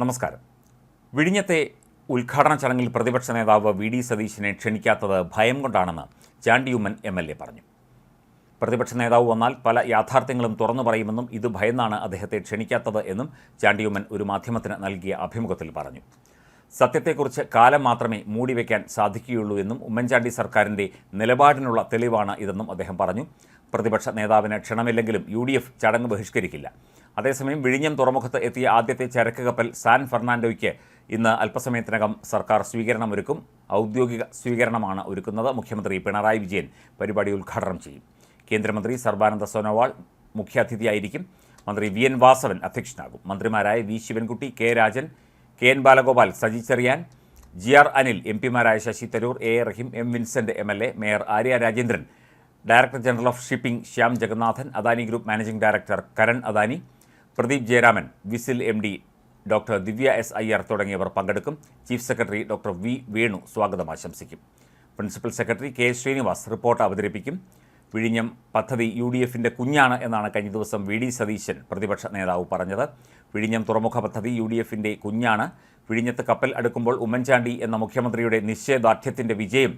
നമസ്കാരം. വിഴിഞ്ഞത്തെ ഉദ്ഘാടന ചടങ്ങിൽ പ്രതിപക്ഷ നേതാവ് വി ഡി സതീശിനെ ക്ഷണിക്കാത്തത് ഭയം കൊണ്ടാണെന്ന് ചാണ്ടിയുമ്മൻ എം എൽ എ പറഞ്ഞു. പ്രതിപക്ഷ നേതാവ് വന്നാൽ പല യാഥാർത്ഥ്യങ്ങളും തുറന്നു പറയുമെന്നും ഇത് ഭയന്നാണ് അദ്ദേഹത്തെ ക്ഷണിക്കാത്തത് എന്നും ചാണ്ടിയുമ്മൻ ഒരു മാധ്യമത്തിന് നൽകിയ അഭിമുഖത്തിൽ പറഞ്ഞു. സത്യത്തെക്കുറിച്ച് കാലം മാത്രമേ മൂടിവെക്കാൻ സാധിക്കുകയുള്ളൂ എന്നും ഉമ്മൻചാണ്ടി സർക്കാരിന്റെ നിലപാടിനുള്ള തെളിവാണ് ഇതെന്നും അദ്ദേഹം പറഞ്ഞു. പ്രതിപക്ഷ നേതാവിന് ക്ഷണമില്ലെങ്കിലും യു ചടങ്ങ് ബഹിഷ്കരിക്കില്ല. അതേസമയം വിഴിഞ്ഞം തുറമുഖത്ത് എത്തിയ ആദ്യത്തെ ചരക്ക് കപ്പൽ സാൻ ഫെർണാൻഡോയ്ക്ക് ഇന്ന് അല്പസമയത്തിനകം സർക്കാർ സ്വീകരണമൊരുക്കും. ഔദ്യോഗിക സ്വീകരണമാണ് ഒരുക്കുന്നത്. മുഖ്യമന്ത്രി പിണറായി വിജയൻ പരിപാടി ഉദ്ഘാടനം ചെയ്യും. കേന്ദ്രമന്ത്രി സർബാനന്ദ സോനോവാൾ മുഖ്യാതിഥിയായിരിക്കും. മന്ത്രി വി എൻ വാസവൻ അധ്യക്ഷനാകും. മന്ത്രിമാരായ V Sivankutty K Rajan K N Balagopal Saji Cherian G R Anil M പിമാരായ Shashi Tharoor A Rahim M Vincent M L A mayor Arya Rajendran director general of shipping Shyam Jagannathan Adani group managing director Karan Adani Pradeep Jayaraman whistle M D doctor Divya S Iyer തുടങ്ങിയവർ പങ്കെടുക്കും. Chief secretary doctor V Venu സ്വാഗതം ആശംസിക്കും. Principal secretary K Srinivas report അവതരിപ്പിക്കും. വിഴിഞ്ഞം പദ്ധതി U D എഫിന്റെ കുഞ്ഞാണ് എന്നാണ് കഴിഞ്ഞ ദിവസം വി ഡി സതീശൻ പ്രതിപക്ഷ നേതാവ് പറഞ്ഞത്. വിഴിഞ്ഞം തുറമുഖ പദ്ധതി യു ഡി എഫിന്റെ കുഞ്ഞാണ്. വിഴിഞ്ഞത്ത് കപ്പൽ അടുക്കുമ്പോൾ ഉമ്മൻചാണ്ടി എന്ന മുഖ്യമന്ത്രിയുടെ നിശ്ചയദാർഢ്യത്തിന്റെ വിജയം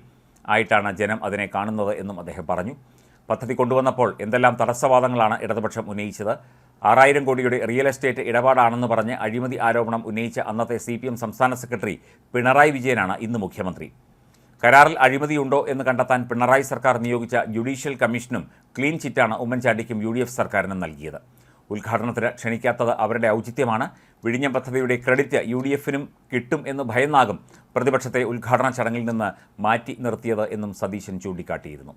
ആയിട്ടാണ് ജനം അതിനെ കാണുന്നത് എന്നും അദ്ദേഹം പറഞ്ഞു. പദ്ധതി കൊണ്ടുവന്നപ്പോൾ എന്തെല്ലാം തടസ്സവാദങ്ങളാണ് ഇടതുപക്ഷം ഉന്നയിച്ചത്. ആറായിരം കോടിയുടെ റിയൽ എസ്റ്റേറ്റ് ഇടപാടാണെന്ന് പറഞ്ഞ് അഴിമതി ആരോപണം ഉന്നയിച്ച അന്നത്തെ സി സംസ്ഥാന സെക്രട്ടറി പിണറായി വിജയനാണ് ഇന്ന് മുഖ്യമന്ത്രി. കരാറിൽ അഴിമതിയുണ്ടോ എന്ന് കണ്ടെത്താൻ പിണറായി സർക്കാർ നിയോഗിച്ച ജുഡീഷ്യൽ കമ്മീഷനും ക്ലീൻ ചിറ്റാണ് ഉമ്മൻചാണ്ടിക്കും യു ഡി എഫ് സർക്കാരിനും നൽകിയത്. ഉദ്ഘാടനത്തിന് ക്ഷണിക്കാത്തത് അവരുടെ ഔചിത്യമാണ്. വിഴിഞ്ഞ പദ്ധതിയുടെ ക്രെഡിറ്റ് യു ഡി എഫിനും കിട്ടും എന്ന് ഭയന്നാകും പ്രതിപക്ഷത്തെ ഉദ്ഘാടന ചടങ്ങിൽ നിന്ന് മാറ്റി നിർത്തിയത് എന്നും സതീശൻ ചൂണ്ടിക്കാട്ടിയിരുന്നു.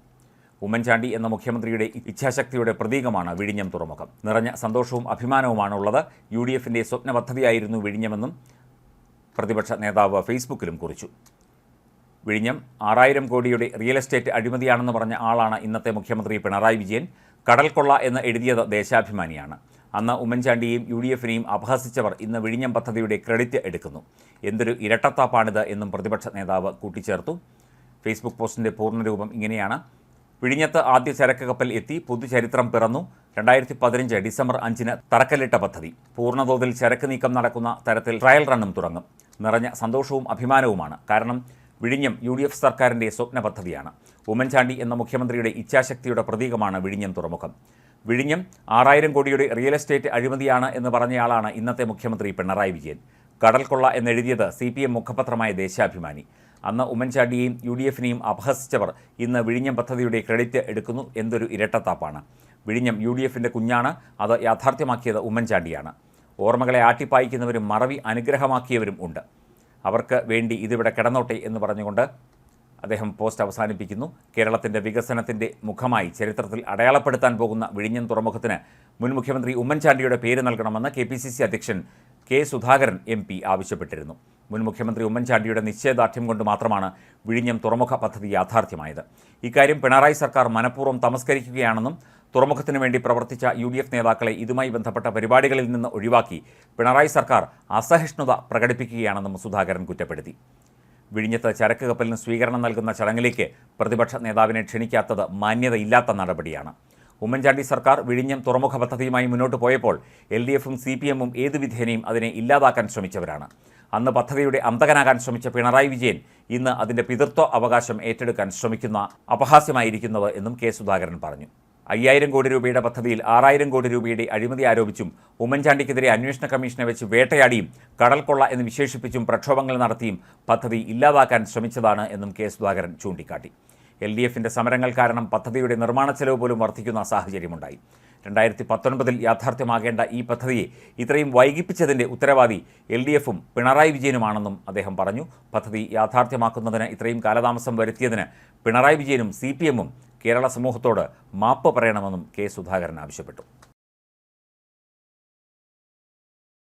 ഉമ്മൻചാണ്ടി എന്ന മുഖ്യമന്ത്രിയുടെ ഇച്ഛാശക്തിയുടെ പ്രതീകമാണ് വിഴിഞ്ഞം തുറമുഖം. നിറഞ്ഞ സന്തോഷവും അഭിമാനവുമാണുള്ളത്. യു ഡി എഫിന്റെ സ്വപ്ന പദ്ധതിയായിരുന്നു വിഴിഞ്ഞമെന്നും പ്രതിപക്ഷ നേതാവ് ഫേസ്ബുക്കിലും കുറിച്ചു. വിഴിഞ്ഞം ആറായിരം കോടിയുടെ റിയൽ എസ്റ്റേറ്റ് അഴിമതിയാണെന്ന് പറഞ്ഞ ആളാണ് ഇന്നത്തെ മുഖ്യമന്ത്രി പിണറായി വിജയൻ. കടൽക്കൊള്ള എന്ന് എഴുതിയത് ദേശാഭിമാനിയാണ്. അന്ന് ഉമ്മൻചാണ്ടിയെയും യു ഡി എഫിനെയും അപഹസിച്ചവർ ഇന്ന് വിഴിഞ്ഞം പദ്ധതിയുടെ ക്രെഡിറ്റ് എടുക്കുന്നു. എന്തൊരു ഇരട്ടത്താപ്പാണിത് എന്നും പ്രതിപക്ഷ നേതാവ് കൂട്ടിച്ചേർത്തു. ഫേസ്ബുക്ക് പോസ്റ്റിന്റെ പൂർണരൂപം ഇങ്ങനെയാണ്. വിഴിഞ്ഞത്ത് ആദ്യ ചരക്ക് കപ്പൽ എത്തി പുതുചരിത്രം പിറന്നു. രണ്ടായിരത്തി പതിനഞ്ച് ഡിസംബർ അഞ്ചിന് തറക്കല്ലിട്ട പദ്ധതി. പൂർണതോതിൽ ചരക്ക് നീക്കം നടക്കുന്ന തരത്തിൽ ട്രയൽ റണ്ണും തുടങ്ങും. നിറഞ്ഞ സന്തോഷവും അഭിമാനവുമാണ്. കാരണം വിഴിഞ്ഞം യു ഡി എഫ് സർക്കാരിന്റെ സ്വപ്ന പദ്ധതിയാണ്. ഉമ്മൻചാണ്ടി എന്ന മുഖ്യമന്ത്രിയുടെ ഇച്ഛാശക്തിയുടെ പ്രതീകമാണ് വിഴിഞ്ഞം തുറമുഖം. വിഴിഞ്ഞം ആറായിരം കോടിയുടെ റിയൽ എസ്റ്റേറ്റ് അഴിമതിയാണ് എന്ന് പറഞ്ഞയാളാണ് ഇന്നത്തെ മുഖ്യമന്ത്രി പിണറായി വിജയൻ. കടൽക്കൊള്ള എന്നെഴുതിയത് സി പി എം മുഖപത്രമായ ദേശാഭിമാനി. അന്ന് ഉമ്മൻചാണ്ടിയെയും യു ഡി എഫിനെയും അപഹസിച്ചവർ ഇന്ന് വിഴിഞ്ഞം പദ്ധതിയുടെ ക്രെഡിറ്റ് എടുക്കുന്നു എന്തൊരു ഇരട്ടത്താപ്പാണ്. വിഴിഞ്ഞം യു ഡി എഫിന്റെ കുഞ്ഞാണ് അത് യാഥാർത്ഥ്യമാക്കിയത് ഉമ്മൻചാണ്ടിയാണ്. ഓർമ്മകളെ ആട്ടിപ്പായിക്കുന്നവരും മറവി അനുഗ്രഹമാക്കിയവരും ഉണ്ട്. അവർക്ക് വേണ്ടി ഇതിവിടെ കിടന്നോട്ടെ എന്ന് പറഞ്ഞുകൊണ്ട് അദ്ദേഹം പോസ്റ്റ് അവസാനിപ്പിക്കുന്നു. കേരളത്തിന്റെ വികസനത്തിന്റെ മുഖമായി ചരിത്രത്തിൽ അടയാളപ്പെടുത്താൻ പോകുന്ന വിഴിഞ്ഞം തുറമുഖത്തിന് മുൻ മുഖ്യമന്ത്രി ഉമ്മൻചാണ്ടിയുടെ പേര് നൽകണമെന്ന് കെ അധ്യക്ഷൻ കെ സുധാകരൻ എം ആവശ്യപ്പെട്ടിരുന്നു. മുൻ മുഖ്യമന്ത്രി ഉമ്മൻചാണ്ടിയുടെ നിശ്ചയദാർഢ്യം കൊണ്ട് മാത്രമാണ് വിഴിഞ്ഞം തുറമുഖ പദ്ധതി യാഥാർത്ഥ്യമായത്. ഇക്കാര്യം പിണറായി സർക്കാർ മനഃപൂർവം തമസ്കരിക്കുകയാണെന്നും തുറമുഖത്തിനു വേണ്ടി പ്രവർത്തിച്ച യു ഡി എഫ് നേതാക്കളെ ഇതുമായി ബന്ധപ്പെട്ട പരിപാടികളിൽ നിന്ന് ഒഴിവാക്കി പിണറായി സർക്കാർ അസഹിഷ്ണുത പ്രകടിപ്പിക്കുകയാണെന്നും സുധാകരൻ കുറ്റപ്പെടുത്തി. വിഴിഞ്ഞത്ത് ചരക്ക് കപ്പലിന് സ്വീകരണം നൽകുന്ന ചടങ്ങിലേക്ക് പ്രതിപക്ഷ നേതാവിനെ ക്ഷണിക്കാത്തത് മാന്യതയില്ലാത്ത നടപടിയാണ്. ഉമ്മൻചാണ്ടി സർക്കാർ വിഴിഞ്ഞം തുറമുഖ പദ്ധതിയുമായി മുന്നോട്ട് പോയപ്പോൾ എൽ ഡി എഫും സി പി എമ്മും ഏതു വിധേനയും അതിനെ ഇല്ലാതാക്കാൻ ശ്രമിച്ചവരാണ്. അന്ന് പദ്ധതിയുടെ അന്തകനാകാൻ ശ്രമിച്ച പിണറായി വിജയൻ ഇന്ന് അതിന്റെ പിതൃത്വ അവകാശം ഏറ്റെടുക്കാൻ ശ്രമിക്കുന്ന അപഹാസ്യമായിരിക്കുന്നത് എന്നും കെ സുധാകരൻ പറഞ്ഞു. അയ്യായിരം കോടി രൂപയുടെ പദ്ധതിയിൽ ആറായിരം കോടി രൂപയുടെ അഴിമതി ആരോപിച്ചും ഉമ്മൻചാണ്ടിക്കെതിരെ അന്വേഷണ കമ്മീഷനെ വെച്ച് വേട്ടയാടിയും കടൽക്കൊള്ള എന്ന് വിശേഷിപ്പിച്ചും പ്രക്ഷോഭങ്ങൾ നടത്തിയും പദ്ധതി ഇല്ലാതാക്കാൻ ശ്രമിച്ചതാണ് എന്നും കെ സുധാകരൻ ചൂണ്ടിക്കാട്ടി. എൽ ഡി എഫിന്റെ സമരങ്ങൾ കാരണം പദ്ധതിയുടെ നിർമ്മാണ ചെലവ് പോലും വർദ്ധിക്കുന്ന സാഹചര്യമുണ്ടായി. രണ്ടായിരത്തി പത്തൊൻപതിൽ യാഥാർത്ഥ്യമാകേണ്ട ഈ പദ്ധതിയെ ഇത്രയും വൈകിപ്പിച്ചതിന്റെ ഉത്തരവാദി എൽ ഡി എഫും പിണറായി വിജയനുമാണെന്നും അദ്ദേഹം പറഞ്ഞു. പദ്ധതി യാഥാർത്ഥ്യമാക്കുന്നതിന് ഇത്രയും കാലതാമസം വരുത്തിയതിന് പിണറായി വിജയനും സി കേരള സമൂഹത്തോട് മാപ്പ് പറയണമെന്നും കെ സുധാകരൻ ആവശ്യപ്പെട്ടു.